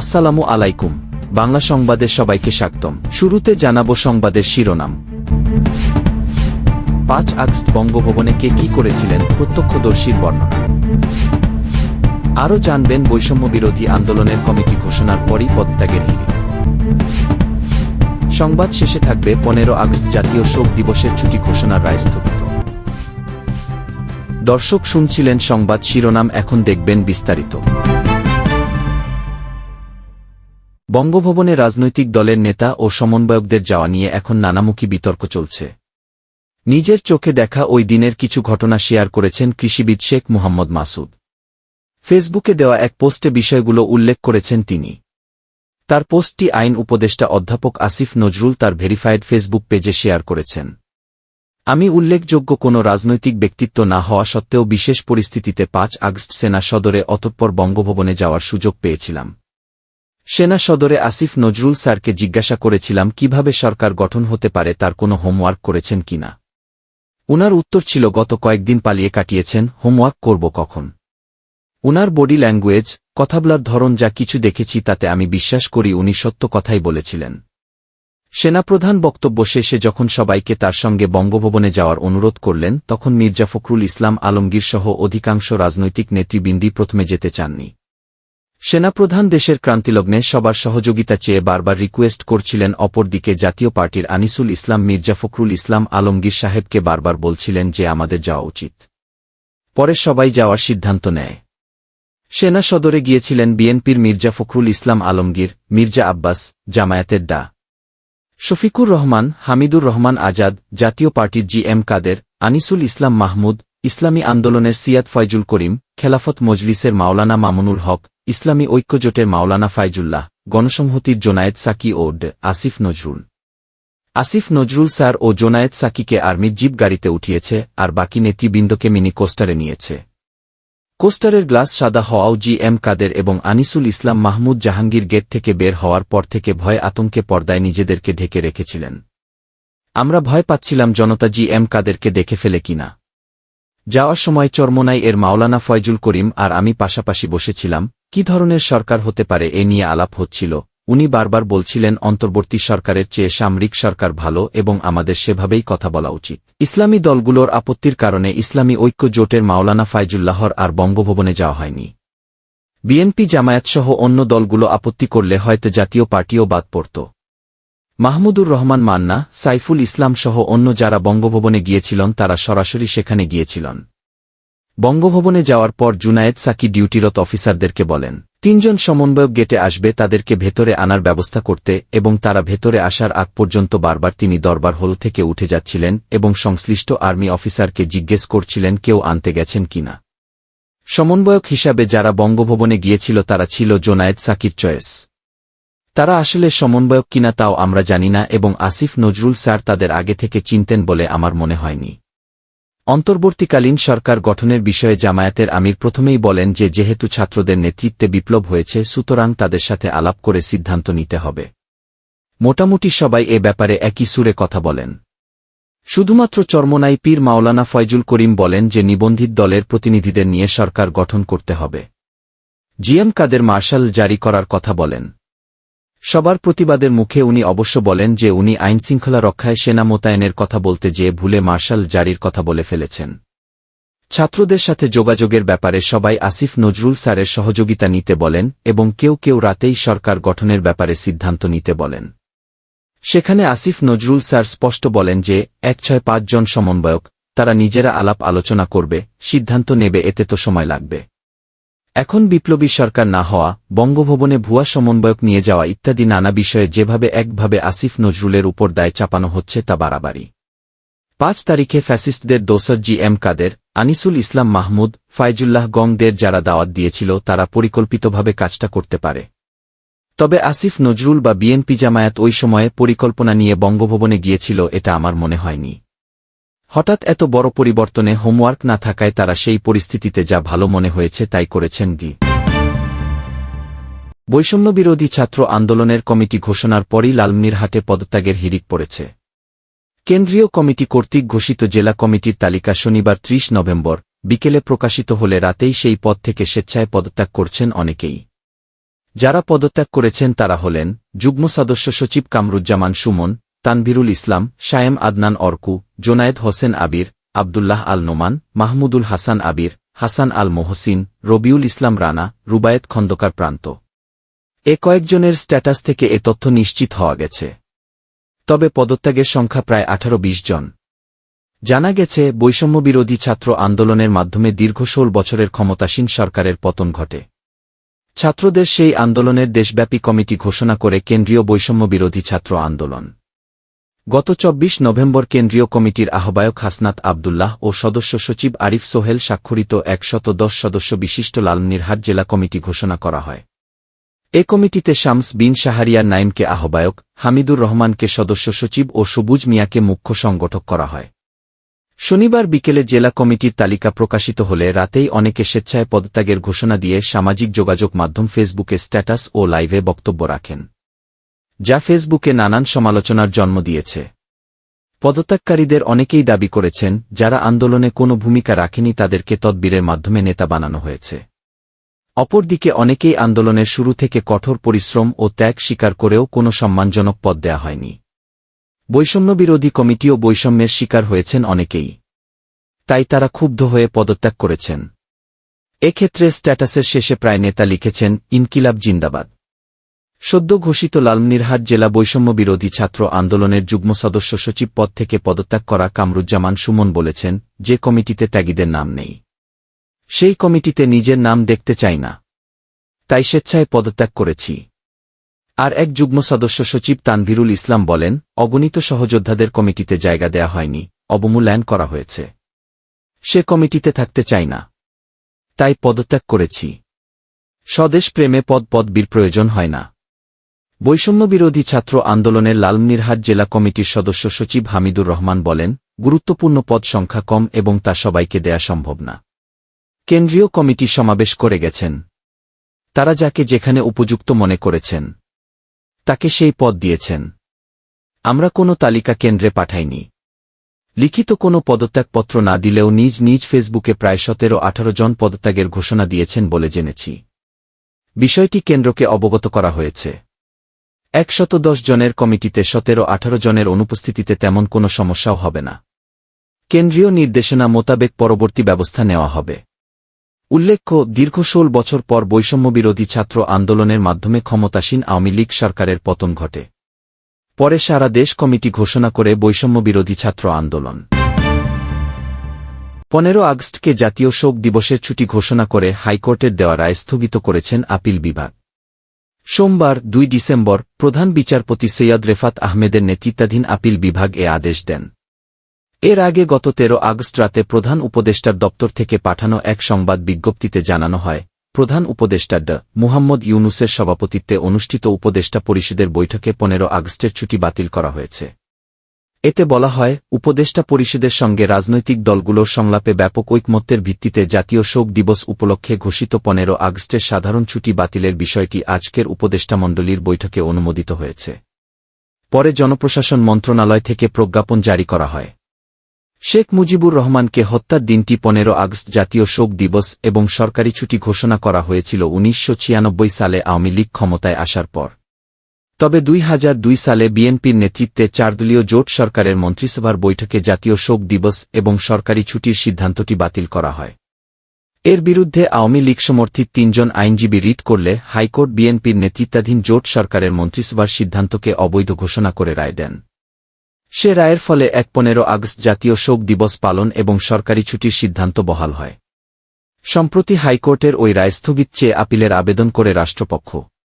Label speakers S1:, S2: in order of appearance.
S1: আসসালামু আলাইকুম। বাংলা সংবাদে সবাইকে স্বাগতম। শুরুতে জানাব সংবাদের শিরোনাম। পাঁচ আগস্ট বঙ্গভবনে কে কি করেছিলেন প্রত্যক্ষদর্শীর বর্ণনা। আরও জানবেন বৈষম্য বিরোধী আন্দোলনের কমিটি ঘোষণার পরই পদত্যাগের হিড়িক। সংবাদ শেষে থাকবে পনেরো আগস্ট জাতীয় শোক দিবসের ছুটি ঘোষণার রায় স্থগিত। দর্শক শুনছিলেন সংবাদ শিরোনাম, এখন দেখবেন বিস্তারিত। বঙ্গভবনে রাজনৈতিক দলের নেতা ও সমন্বয়কদের যাওয়া নিয়ে এখন নানামুখী বিতর্ক চলছে। নিজের চোখে দেখা ওই দিনের কিছু ঘটনা শেয়ার করেছেন কৃষিবিদ শেখ মুহাম্মদ মাসুদ। ফেসবুকে দেওয়া এক পোস্টে বিষয়গুলো উল্লেখ করেছেন তিনি। তার পোস্টটি আইন উপদেষ্টা অধ্যাপক আসিফ নজরুল তার ভেরিফাইড ফেসবুক পেজে শেয়ার করেছেন। আমি উল্লেখযোগ্য কোনো রাজনৈতিক ব্যক্তিত্ব না হওয়া সত্ত্বেও বিশেষ পরিস্থিতিতে পাঁচ আগস্ট সেনা সদরে অতঃপর বঙ্গভবনে যাওয়ার সুযোগ পেয়েছিলাম। সেনা সদরে আসিফ নজরুল স্যারকে জিজ্ঞাসা করেছিলাম কীভাবে সরকার গঠন হতে পারে, তার কোনো হোমওয়ার্ক করেছেন কিনা। উনার উত্তর ছিল, গত কয়েকদিন পালিয়ে কাটিয়েছেন, হোমওয়ার্ক করব কখন? উনার বডি ল্যাঙ্গুয়েজ কথা বলার ধরন যা কিছু দেখেছি তাতে আমি বিশ্বাস করি উনি সত্য কথাই বলেছিলেন। সেনাপ্রধান বক্তব্য শেষে যখন সবাইকে তার সঙ্গে বঙ্গভবনে যাওয়ার অনুরোধ করলেন, তখন মির্জা ফখরুল ইসলাম আলমগীর সহ অধিকাংশ রাজনৈতিক নেতৃবৃন্দি প্রথমে যেতে চাননি। সেনাপ্রধান দেশের ক্রান্তিলগ্নে সবার সহযোগিতা চেয়ে বারবার রিকোয়েস্ট করছিলেন অপরদিকে জাতীয় পার্টির আনিসুল ইসলাম মির্জা ফখরুল ইসলাম আলমগীর সাহেবকে বারবার বলছিলেন যে আমাদের যাওয়া উচিত। পরে সবাই যাওয়ার সিদ্ধান্ত নেয়। সেনা সদরে গিয়েছিলেন বিএনপির মির্জা ফখরুল ইসলাম আলমগীর, মির্জা আব্বাস, জামায়াতের ডা। শফিকুর রহমান, হামিদুর রহমান আজাদ, জাতীয় পার্টির জি এম কাদের, আনিসুল ইসলাম মাহমুদ, ইসলামী আন্দোলনের সিয়াদ ফয়জুল করিম, খেলাফত মজলিসের মাওলানা মামুনুল হক ইসলামী ঐক্যজোটের মাওলানা ফাইজুল্লাহ, গণসংহতির জোনায়েদ সাকি ও আসিফ নজরুল। আসিফ নজরুল স্যার ও জোনায়েদ সাকিকে আর্মির জিপ গাড়িতে উঠিয়েছে আর বাকি নেতৃবৃন্দকে মিনি কোস্টারে নিয়েছে। কোস্টারের গ্লাস সাদা হওয়াও জি এম কাদের এবং আনিসুল ইসলাম মাহমুদ জাহাঙ্গীর গেট থেকে বের হওয়ার পর থেকে ভয় আতঙ্কে পর্দায় নিজেদেরকে ঢেকে রেখেছিলেন। আমরা ভয় পাচ্ছিলাম জনতা জি এম কাদেরকে দেখে ফেলে কিনা। যাওয়ার সময় চর্মনাই এর মাওলানা ফয়জুল করিম আর আমি পাশাপাশি বসেছিলাম কি ধরনের সরকার হতে পারে এ নিয়ে আলাপ হচ্ছিল। উনি বারবার বলছিলেন, অন্তর্বর্তী সরকারের চেয়ে সামরিক সরকার ভালো এবং আমাদের সেভাবেই কথা বলা উচিত। ইসলামী দলগুলোর আপত্তির কারণে ইসলামী ঐক্য জোটের মাওলানা ফাইজুল্লাহর আর বঙ্গভবনে যাওয়া হয়নি। বিএনপি জামায়াতসহ অন্য দলগুলো আপত্তি করলে হয়তো জাতীয় পার্টিও বাদ পড়ত। মাহমুদুর রহমান মান্না, সাইফুল ইসলাম সহ অন্য যারা বঙ্গভবনে গিয়েছিলেন, তারা সরাসরি সেখানে গিয়েছিলেন। বঙ্গভবনে যাওয়ার পর জুনায়েদ সাকি ডিউটিরত অফিসারদেরকে বলেন, তিনজন সমন্বয়ক গেটে আসবে, তাদেরকে ভেতরে আনার ব্যবস্থা করতে এবং তারা ভেতরে আসার আগ পর্যন্ত বারবার তিনি দরবার হল থেকে উঠে যাচ্ছিলেন এবং সংশ্লিষ্ট আর্মি অফিসারকে জিজ্ঞেস করছিলেন, কেউ আনতে গেছেন কিনা সমন্বয়ক হিসাবে যারা বঙ্গভবনে গিয়েছিল, তারা ছিল জোনায়েদ সাকির চয়েস। তারা আসলে সমন্বয়ক কিনা তাও আমরা জানি না এবং আসিফ নজরুল স্যার তাদের আগে থেকে চিনতেন বলে আমার মনে হয়নি। অন্তর্বর্তীকালীন সরকার গঠনের বিষয়ে জামায়াতের আমির প্রথমেই বলেন যে যেহেতু ছাত্রদের নেতৃত্বে বিপ্লব হয়েছে, সুতরাং তাদের সাথে আলাপ করে সিদ্ধান্ত নিতে হবে। মোটামুটি সবাই এ ব্যাপারে একই সুরে কথা বলেন। শুধুমাত্র চর্মনাই পীর মাওলানা ফয়জুল করিম বলেন যে নিবন্ধিত দলের প্রতিনিধিদের নিয়ে সরকার গঠন করতে হবে। জিএম কাদের মার্শাল জারি করার কথা বলেন। সবার প্রতিবাদের মুখে উনি অবশ্য বলেন যে উনি আইনশৃঙ্খলা রক্ষায় সেনা মোতায়েনের কথা বলতে যেয়ে ভুলে মার্শাল জারির কথা বলে ফেলেছেন। ছাত্রদের সাথে যোগাযোগের ব্যাপারে সবাই আসিফ নজরুল স্যারের সহযোগিতা নিতে বলেন এবং কেউ কেউ রাতেই সরকার গঠনের ব্যাপারে সিদ্ধান্ত নিতে বলেন। সেখানে আসিফ নজরুল স্যার স্পষ্ট বলেন যে, এক ছয় পাঁচজন সমন্বয়ক, তারা নিজেরা আলাপ আলোচনা করবে, সিদ্ধান্ত নেবে, এতে তো সময় লাগবে। এখন বিপ্লবী সরকার না হওয়া, বঙ্গভবনে ভুয়া সমন্বয়ক নিয়ে যাওয়া ইত্যাদি নানা বিষয়ে যেভাবে একভাবে আসিফ নজরুলের উপর দায় চাপানো হচ্ছে তা বাড়াবাড়ি। পাঁচ তারিখে ফ্যাসিস্টদের দোসর জি এম কাদের, আনিসুল ইসলাম মাহমুদ, ফাইজুল্লাহ গংদের যারা দাওয়াত দিয়েছিল তারা পরিকল্পিতভাবে কাজটা করতে পারে। তবে আসিফ নজরুল বা বিএনপি জামায়াত ওই সময়ে পরিকল্পনা নিয়ে বঙ্গভবনে গিয়েছিল এটা আমার মনে হয়নি। হঠাৎ এত বড় পরিবর্তনে হোমওয়ার্ক না থাকায় তারা সেই পরিস্থিতিতে যা ভালো মনে হয়েছে তাই করেছেন গি। বৈষম্যবিরোধী ছাত্র আন্দোলনের কমিটি ঘোষণার পরই লালমনিরহাটে পদত্যাগের হিড়িক পড়েছে। কেন্দ্রীয় কমিটি কর্তৃক ঘোষিত জেলা কমিটির তালিকা শনিবার ত্রিশ নভেম্বর, বিকেলে প্রকাশিত হলে রাতেই সেই পদ থেকে স্বেচ্ছায় পদত্যাগ করছেন অনেকেই। যারা পদত্যাগ করেছেন তারা হলেন, যুগ্ম সদস্য সচিব কামরুজ্জামান সুমন তানভিরুল ইসলাম, শায়েম আদনান অর্কু, জোনায়েদ হোসেন আবির, আবদুল্লাহ আল নোমান, মাহমুদুল হাসান আবির, হাসান আল মোহসিন, রবিউল ইসলাম রানা, রুবায়েত খন্দকার প্রান্ত। এ কয়েকজনের স্ট্যাটাস থেকে এ তথ্য নিশ্চিত হওয়া গেছে। তবে পদত্যাগের সংখ্যা প্রায় আঠারো বিশ জন। জানা গেছে বৈষম্যবিরোধী ছাত্র আন্দোলনের মাধ্যমে দীর্ঘ ষোল বছরের ক্ষমতাসীন সরকারের পতন ঘটে। ছাত্রদের সেই আন্দোলনের দেশব্যাপী কমিটি ঘোষণা করে কেন্দ্রীয় বৈষম্যবিরোধী ছাত্র আন্দোলন। গত চব্বিশ নভেম্বর কেন্দ্রীয় কমিটির আহ্বায়ক হাসনাত আবদুল্লাহ ও সদস্য সচিব আরিফ সোহেল স্বাক্ষরিত একশত দশ সদস্য বিশিষ্ট লালমনিরহাট জেলা কমিটি ঘোষণা করা হয়। এ কমিটিতে শামস বিন শাহারিয়ার নাইমকে আহ্বায়ক, হামিদুর রহমানকে সদস্য সচিব ও সবুজ মিয়াকে মুখ্য সংগঠক করা হয়। শনিবার বিকেলে জেলা কমিটির তালিকা প্রকাশিত হলে রাতেই অনেকে স্বেচ্ছায় পদত্যাগের ঘোষণা দিয়ে সামাজিক যোগাযোগ মাধ্যম ফেসবুকে স্ট্যাটাস ও লাইভে বক্তব্য রাখেন। যা ফেসবুকে নানান সমালোচনার জন্ম দিয়েছে। পদত্যাগকারীদের অনেকেই দাবি করেছেন, যারা আন্দোলনে কোনো ভূমিকা রাখেনি তাদেরকে তদবিরের মাধ্যমে নেতা বানানো হয়েছে। অপরদিকে অনেকেই আন্দোলনের শুরু থেকে কঠোর পরিশ্রম ও ত্যাগ স্বীকার করেও কোনো সম্মানজনক পদ দেয়া হয়নি। বৈষম্যবিরোধী কমিটিও বৈষম্যের শিকার হয়েছেন অনেকেই। তাই তারা ক্ষুব্ধ হয়ে পদত্যাগ করেছেন। এক্ষেত্রে স্ট্যাটাসের শেষে প্রায় নেতা লিখেছেন, ইনকিলাব জিন্দাবাদ। সদ্য ঘোষিত লালমনিরহাট জেলা বৈষম্য বিরোধী ছাত্র আন্দোলনের যুগ্ম সদস্য সচিব পদ থেকে পদত্যাগ করা কামরুজ্জামান সুমন বলেছেন, যে কমিটিতে ত্যাগীদের নাম নেই। সেই কমিটিতে নিজের নাম দেখতে চাই না। তাই স্বেচ্ছায় পদত্যাগ করেছি। আর এক যুগ্ম সদস্য সচিব তানভিরুল ইসলাম বলেন, অগণিত সহযোদ্ধাদের কমিটিতে জায়গা দেয়া হয়নি, অবমূল্যায়ন করা হয়েছে। সে কমিটিতে থাকতে চাই না। তাই পদত্যাগ করেছি। স্বদেশ প্রেমে পদ পদবীর প্রয়োজন হয় না। বৈষম্যবিরোধী ছাত্র আন্দোলনের লালমনিরহাট জেলা কমিটির সদস্য সচিব হামিদুর রহমান বলেন, গুরুত্বপূর্ণ পদ সংখ্যা কম এবং তা সবাইকে দেয়া সম্ভব না। কেন্দ্রীয় কমিটি সমাবেশ করে গেছেন। তারা যাকে যেখানে উপযুক্ত মনে করেছেন, তাকে সেই পদ দিয়েছেন। আমরা কোনো তালিকা কেন্দ্রে পাঠাইনি। লিখিত কোনো পদত্যাগপত্র না দিলেও নিজ নিজ ফেসবুকে প্রায় সতেরো আঠারো জন পদত্যাগের ঘোষণা দিয়েছেন বলে জেনেছি। বিষয়টি কেন্দ্রকে অবগত করা হয়েছে। একশত দশ জনের কমিটিতে সতেরো আঠারো জনের অনুপস্থিতিতে তেমন কোনো সমস্যাও হবে না। কেন্দ্রীয় নির্দেশনা মোতাবেক পরবর্তী ব্যবস্থা নেওয়া হবে। উল্লেখ্য, দীর্ঘ ষোল বছর পর বৈষম্যবিরোধী ছাত্র আন্দোলনের মাধ্যমে ক্ষমতাসীন আওয়ামী লীগ সরকারের পতন ঘটে। পরে সারা দেশ কমিটি ঘোষণা করে বৈষম্যবিরোধী ছাত্র আন্দোলন। পনেরো আগস্টকে জাতীয় শোক দিবসের ছুটি ঘোষণা করে হাইকোর্টের দেওয়া রায় স্থগিত করেছেন আপিল বিভাগ। সোমবার, দুই ডিসেম্বর, প্রধান বিচারপতি সৈয়দ রেফাত আহমেদের নেতৃত্বাধীন আপিল বিভাগ এ আদেশ দেন। এর আগে গত তেরো আগস্ট রাতে প্রধান উপদেষ্টার দপ্তর থেকে পাঠানো এক সংবাদ বিজ্ঞপ্তিতে জানানো হয়, প্রধান উপদেষ্টা ড মুহাম্মদ ইউনুসের সভাপতিত্বে অনুষ্ঠিত উপদেষ্টা পরিষদের বৈঠকে পনেরো আগস্টের ছুটি বাতিল করা হয়েছে। এতে বলা হয়, উপদেষ্টা পরিষদের সঙ্গে রাজনৈতিক দলগুলোর সংলাপে ব্যাপক ঐকমত্যের ভিত্তিতে জাতীয় শোক দিবস উপলক্ষে ঘোষিত পনেরো আগস্টের সাধারণ ছুটি বাতিলের বিষয়টি আজকের উপদেষ্টামণ্ডলীর বৈঠকে অনুমোদিত হয়েছে। পরে জনপ্রশাসন মন্ত্রণালয় থেকে প্রজ্ঞাপন জারি করা হয়। শেখ মুজিবুর রহমানকে হত্যার দিনটি পনেরো আগস্ট জাতীয় শোক দিবস এবং সরকারি ছুটি ঘোষণা করা হয়েছিল উনিশশো ছিয়ানব্বই সালে আওয়ামী লীগ ক্ষমতায় আসার পর। তবে দুই হাজার দুই সালে বিএনপির নেতৃত্বে চারদলীয় জোট সরকারের মন্ত্রিসভার বৈঠকে জাতীয় শোক দিবস এবং সরকারি ছুটির সিদ্ধান্তটি বাতিল করা হয়। এর বিরুদ্ধে আওয়ামী লীগ সমর্থিত তিনজন আইনজীবী রিট করলে হাইকোর্ট বিএনপির নেতৃত্বাধীন জোট সরকারের মন্ত্রিসভার সিদ্ধান্তকে অবৈধ ঘোষণা করে রায় দেন। সে রায়ের ফলে এক পনেরো আগস্ট জাতীয় শোক দিবস পালন এবং সরকারি ছুটির সিদ্ধান্ত বহাল হয়। সম্প্রতি হাইকোর্টের ওই রায় স্থগিত চেয়ে আপিলের আবেদন করে রাষ্ট্রপক্ষ।